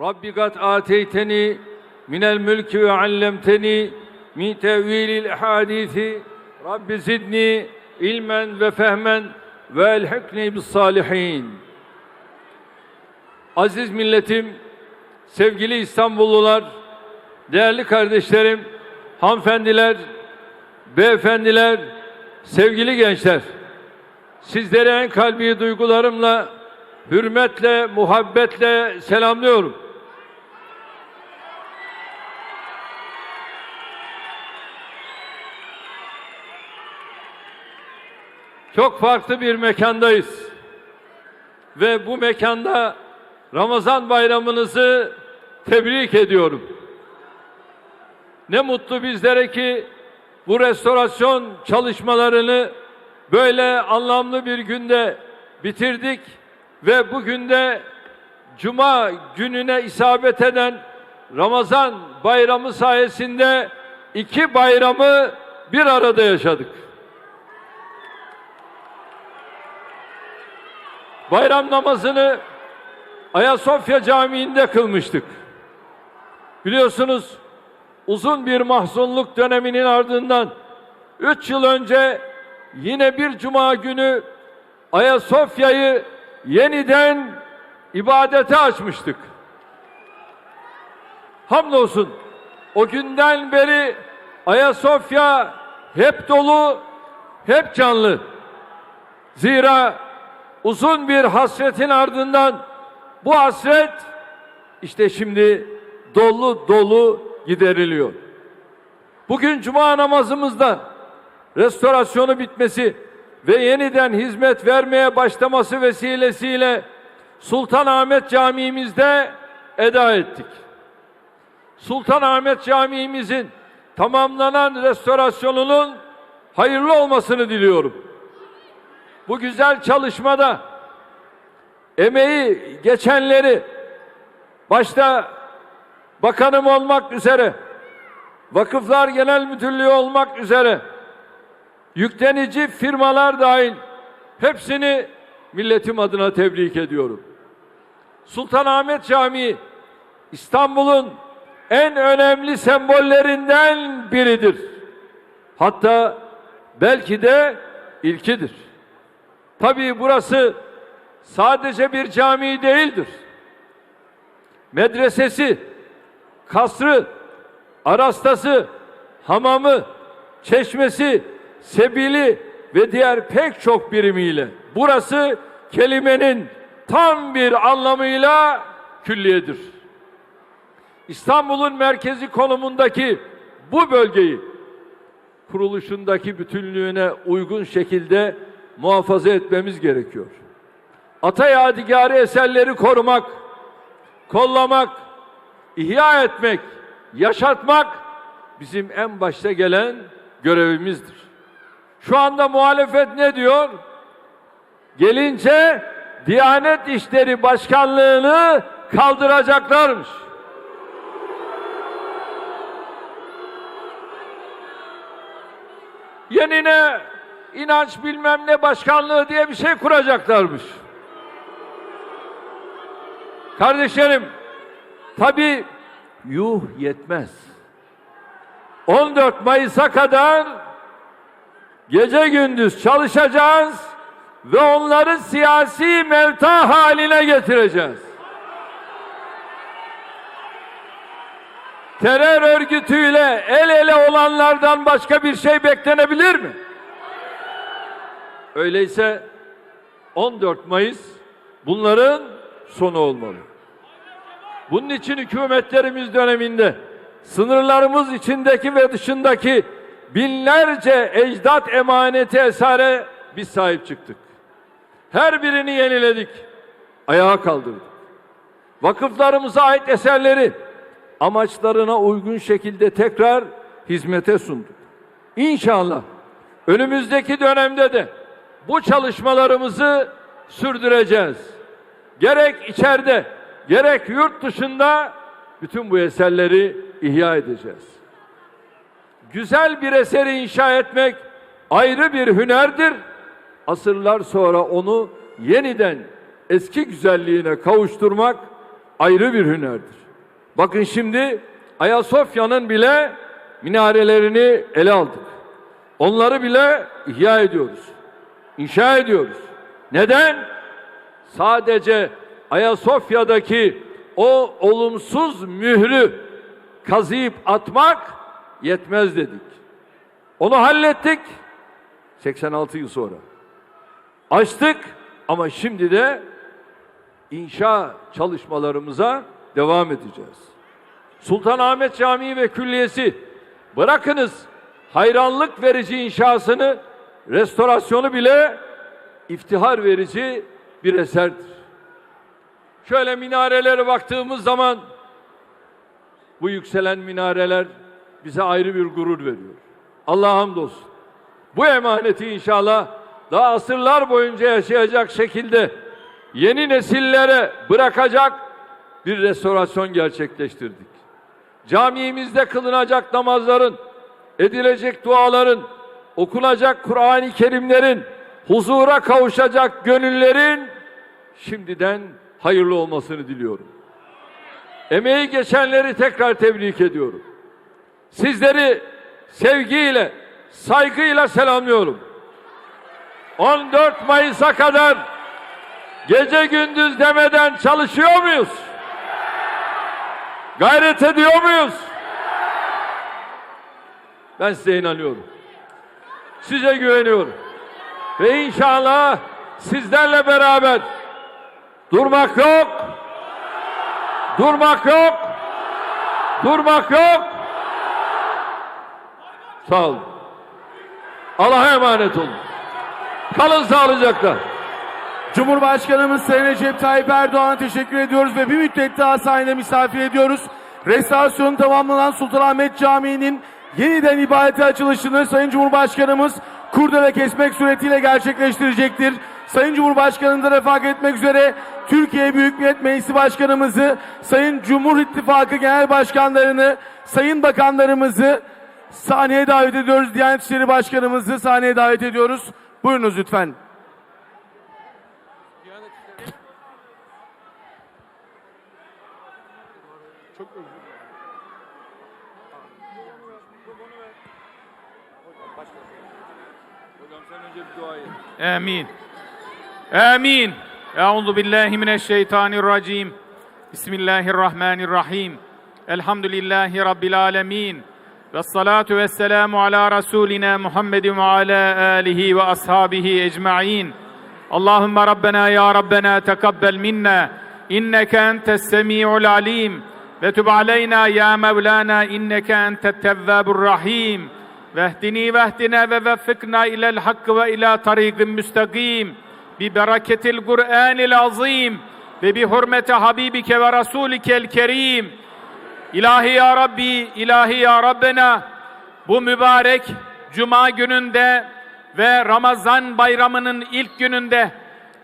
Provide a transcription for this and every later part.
Rabbi kat ateyteni minel mülki ve allemteni min tevilil hadisi Rabbi zidni ilmen ve fehmen ve elhikni bis salihin. Aziz milletim, sevgili İstanbullular, değerli kardeşlerim, hanımefendiler, beyefendiler, sevgili gençler, sizleri en kalbi duygularımla, hürmetle, muhabbetle selamlıyorum. Çok farklı bir mekandayız. Ve bu mekanda Ramazan bayramınızı tebrik ediyorum. Ne mutlu bizlere ki bu restorasyon çalışmalarını böyle anlamlı bir günde bitirdik ve bugün de Cuma gününe isabet eden Ramazan bayramı sayesinde iki bayramı bir arada yaşadık. Bayram namazını Ayasofya Camii'nde kılmıştık. Biliyorsunuz uzun bir mahzunluk döneminin ardından üç yıl önce yine bir cuma günü Ayasofya'yı yeniden ibadete açmıştık. Hamdolsun o günden beri Ayasofya hep dolu, hep canlı. Zira uzun bir hasretin ardından bu hasret işte şimdi dolu dolu gideriliyor. Bugün cuma namazımızda restorasyonu bitmesi ve yeniden hizmet vermeye başlaması vesilesiyle Sultanahmet Camii'mizde eda ettik. Sultanahmet Camii'mizin tamamlanan restorasyonunun hayırlı olmasını diliyorum. Bu güzel çalışmada emeği geçenleri başta bakanım olmak üzere Vakıflar Genel Müdürlüğü olmak üzere yüklenici firmalar dahil hepsini milletim adına tebrik ediyorum. Sultanahmet Camii İstanbul'un en önemli sembollerinden biridir. Hatta belki de ilkidir. Tabii burası sadece bir cami değildir. Medresesi, kasrı, arastası, hamamı, çeşmesi, sebili ve diğer pek çok birimiyle burası kelimenin tam bir anlamıyla külliyedir. İstanbul'un merkezi konumundaki bu bölgeyi kuruluşundaki bütünlüğüne uygun şekilde muhafaza etmemiz gerekiyor. Ata yadigarı eserleri korumak, kollamak, ihya etmek, yaşatmak bizim en başta gelen görevimizdir. Şu anda muhalefet ne diyor? Gelince Diyanet İşleri Başkanlığı'nı kaldıracaklarmış. Yenine inanç bilmem ne başkanlığı diye bir şey kuracaklarmış. Kardeşlerim, tabi yuh yetmez. 14 Mayıs'a kadar gece gündüz çalışacağız ve onları siyasi mevta haline getireceğiz. Terör örgütüyle el ele olanlardan başka bir şey beklenebilir mi? Öyleyse 14 Mayıs bunların sonu olmalı. Bunun için hükümetlerimiz döneminde sınırlarımız içindeki ve dışındaki binlerce ecdat emaneti esare biz sahip çıktık. Her birini yeniledik. Ayağa kaldırdık. Vakıflarımıza ait eserleri amaçlarına uygun şekilde tekrar hizmete sunduk. İnşallah önümüzdeki dönemde de bu çalışmalarımızı sürdüreceğiz. Gerek içeride, gerek yurt dışında bütün bu eserleri ihya edeceğiz. Güzel bir eseri inşa etmek ayrı bir hünerdir. Asırlar sonra onu yeniden eski güzelliğine kavuşturmak ayrı bir hünerdir. Bakın şimdi Ayasofya'nın bile minarelerini ele aldık. Onları bile ihya ediyoruz. İnşa ediyoruz. Neden? Sadece Ayasofya'daki o olumsuz mührü kazıyıp atmak yetmez dedik. Onu hallettik 86 yıl sonra. Açtık ama şimdi de inşa çalışmalarımıza devam edeceğiz. Sultanahmet Camii ve Külliyesi bırakınız hayranlık verici inşasını, restorasyonu bile iftihar verici bir eserdir. Şöyle minarelere baktığımız zaman bu yükselen minareler bize ayrı bir gurur veriyor. Allah'a hamdolsun. Bu emaneti inşallah daha asırlar boyunca yaşayacak şekilde yeni nesillere bırakacak bir restorasyon gerçekleştirdik. Camimizde kılınacak namazların, edilecek duaların, okunacak Kur'an-ı Kerimlerin, huzura kavuşacak gönüllerin şimdiden hayırlı olmasını diliyorum. Emeği geçenleri tekrar tebrik ediyorum. Sizleri sevgiyle, saygıyla selamlıyorum. 14 Mayıs'a kadar gece gündüz demeden çalışıyor muyuz? Gayret ediyor muyuz? Ben size inanıyorum. Size güveniyorum. Ve inşallah sizlerle beraber durmak yok. Durmak yok. Durmak yok. Sağ olun. Allah'a emanet olun. Kalın sağlıcakla. Cumhurbaşkanımız Sayın Recep Tayyip Erdoğan'a teşekkür ediyoruz ve bir müddet daha sahnede misafir ediyoruz. Restorasyonu tamamlanan Sultanahmet Camii'nin yeniden ibadete açılışını Sayın Cumhurbaşkanımız kurdele kesmek suretiyle gerçekleştirecektir. Sayın Cumhurbaşkanı'nı da refak etmek üzere Türkiye Büyük Millet Meclisi Başkanımızı, Sayın Cumhur İttifakı Genel Başkanlarını, Sayın Bakanlarımızı sahneye davet ediyoruz. Diyanet İşleri Başkanımızı sahneye davet ediyoruz. Buyurunuz lütfen. Sen. Amin. Amin. Euzu billahi mineşşeytanirracim. Bismillahirrahmanirrahim. Elhamdülillahi rabbil alamin. Ve salatu ve selamu ala Resulina Muhammedin ve ala alihi ve ashabihi ecma'in. Allahümme Rabbena ya Rabbena tekabbel minna. İnneke entes semi'ul alim. Ve tüb aleyna ya Mevlana inneke entet tevvabur rahim. Vehdini vehdine ve veffikna ilel hakkı ve ila tariqin müstakim. Bi bereketil Kur'anil azim ve bi hurmeti habibike ve rasulikel kerim. İlahi ya Rabbi, ilahi ya Rabbena bu mübarek cuma gününde ve Ramazan bayramının ilk gününde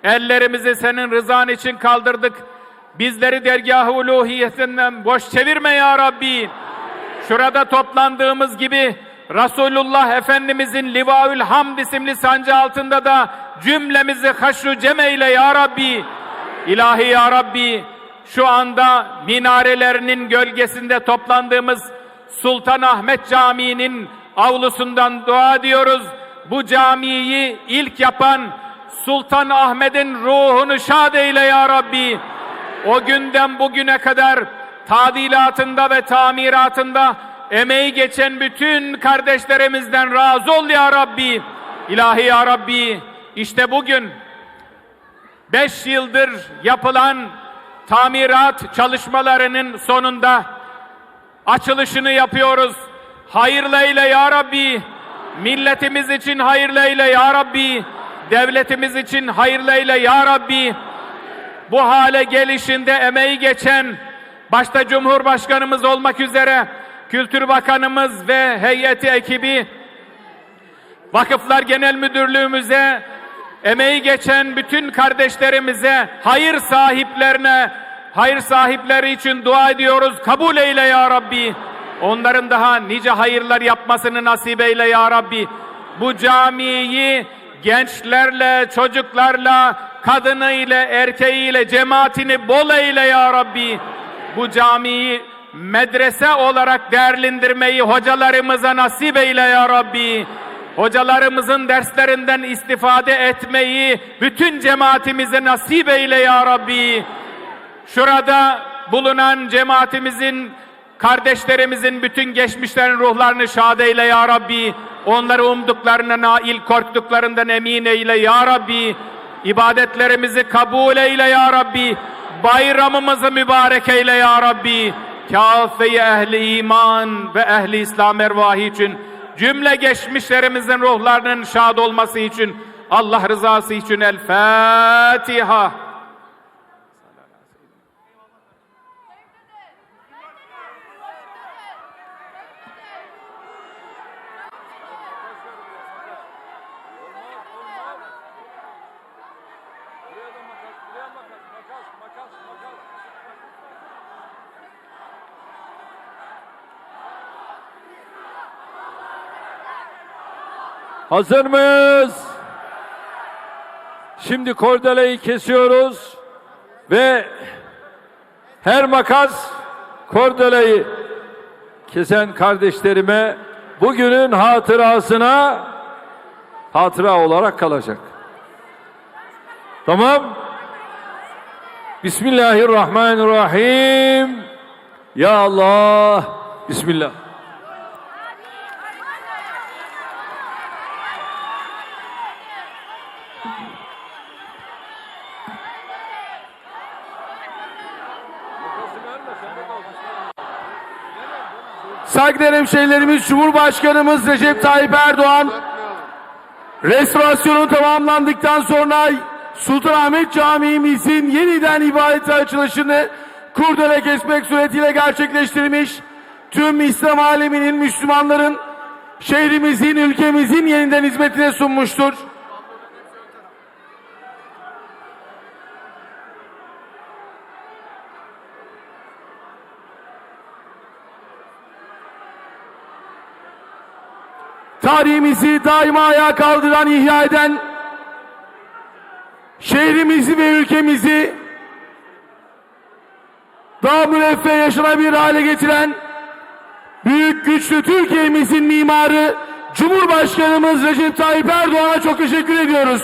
ellerimizi senin rızan için kaldırdık. Bizleri dergah-ı uluhiyetinden boş çevirme ya Rabbi. Şurada toplandığımız gibi Resulullah Efendimizin Livaül Hamd isimli sancı altında da cümlemizi haşru cemeyle ya Rabbi. İlahi ya Rabbi şu anda minarelerinin gölgesinde toplandığımız Sultanahmet Camii'nin avlusundan dua ediyoruz. Bu camiyi ilk yapan Sultan Ahmet'in ruhunu şad eyle ya Rabbi. O günden bugüne kadar tadilatında ve tamiratında emeği geçen bütün kardeşlerimizden razı ol ya Rabbi. İlahi ya Rabbi işte bugün beş yıldır yapılan tamirat çalışmalarının sonunda açılışını yapıyoruz. Hayırlı eyle ya Rabbi. Milletimiz için hayırlı eyle ya Rabbi. Devletimiz için hayırlı eyle ya Rabbi. Bu hale gelişinde emeği geçen başta Cumhurbaşkanımız olmak üzere Kültür Bakanımız ve heyeti ekibi Vakıflar Genel Müdürlüğümüze emeği geçen bütün kardeşlerimize, hayır sahiplerine, hayır sahipleri için dua ediyoruz. Kabul eyle ya Rabbi. Onların daha nice hayırlar yapmasını nasip eyle ya Rabbi. Bu camiyi gençlerle, çocuklarla, kadınıyla, erkeğiyle, cemaatini bol eyle ya Rabbi. Bu camiyi medrese olarak değerlendirmeyi hocalarımıza nasip eyle ya Rabbi. Hocalarımızın derslerinden istifade etmeyi bütün cemaatimize nasip eyle ya Rabbi. Şurada bulunan cemaatimizin, kardeşlerimizin bütün geçmişlerin ruhlarını şad eyle ya Rabbi. Onları umduklarına nail, korktuklarından emin eyle ya Rabbi. İbadetlerimizi kabul eyle ya Rabbi. Bayramımızı mübarek eyle ya Rabbi. Kâfe-i ehli iman ve ehli İslam ervahı için cümle geçmişlerimizin ruhlarının şad olması için Allah rızası için El Fatiha. Hazır mıyız? Şimdi kordeleyi kesiyoruz ve her makas kordeleyi kesen kardeşlerime bugünün hatırasına hatıra olarak kalacak. Tamam? Bismillahirrahmanirrahim. Ya Allah. Bismillah. Saygıdeğer hemşehrilerimiz Cumhurbaşkanımız Recep Tayyip Erdoğan restorasyonu tamamlandıktan sonra Sultanahmet Camii'mizin yeniden ibadete açılışını kurdele kesmek suretiyle gerçekleştirmiş. Tüm İslam aleminin Müslümanların şehrimizin, ülkemizin yeniden hizmetine sunmuştur. Tarihimizi daima ayağa kaldıran, ihya eden, şehrimizi ve ülkemizi daha müreffeh yaşanabilir hale getiren, büyük güçlü Türkiye'mizin mimarı Cumhurbaşkanımız Recep Tayyip Erdoğan'a çok teşekkür ediyoruz.